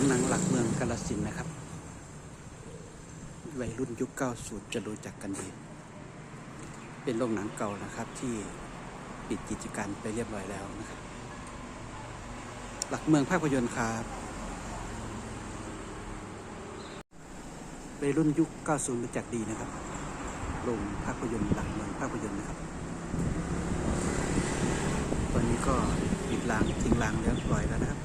งหนังหลักเมืองกาลสินนะครับ วัยรุ่นยุค 90 จะรู้จักกันดี เป็นโรงหนังเก่านะครับที่ปิดกิจการไปเรียบร้อยแล้วนะครับ หลักเมืองภาพยนตร์ครับวัยรุ่นยุค 90 รู้จักดีนะครับ โรงภาพยนตร์หลักเมืองภาพยนตร์นะครับ ตอนนี้ก็ปิดรางทิ้งรางเรียบร้อยแล้วนะครับ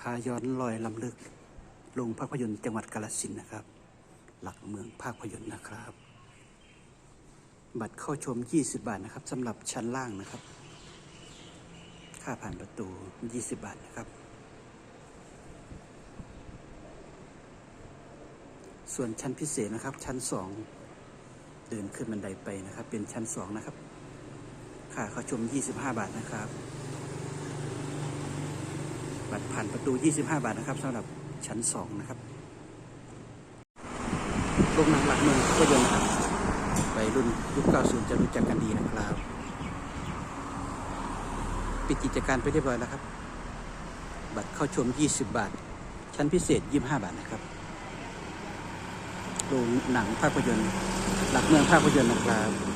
พาย้อนลอยลำลึกลงภาพยนตร์จังหวัดกาฬสินนะครับ หลักเมืองภาพยนตร์นะครับ บัตรเข้าชม 20 บาทนะครับสำหรับชั้นล่างนะครับ ค่าผ่านประตู 20 บาทนะครับ ส่วนชั้นพิเศษนะครับ ชั้น 2 เดินขึ้นบันไดไปนะครับ เป็นชั้น 2 นะครับ ค่าเข้าชม 25 บาทนะครับ ผ่านประตู 25 บาทนะครับสำหรับชั้น 2 นะครับโรงหนังหลักเมืองก็ยนต์นะครับไปรุ่นยุค 90 จะรู้จักกันดีนะครับ ปิดกิจการไปเรียบร้อยแล้วครับ บัตรเข้าชม 20 บาท ชั้นพิเศษ 25 บาทนะครับโรงหนังภาพยนตร์ หลักเมืองภาพยนตร์นะครับ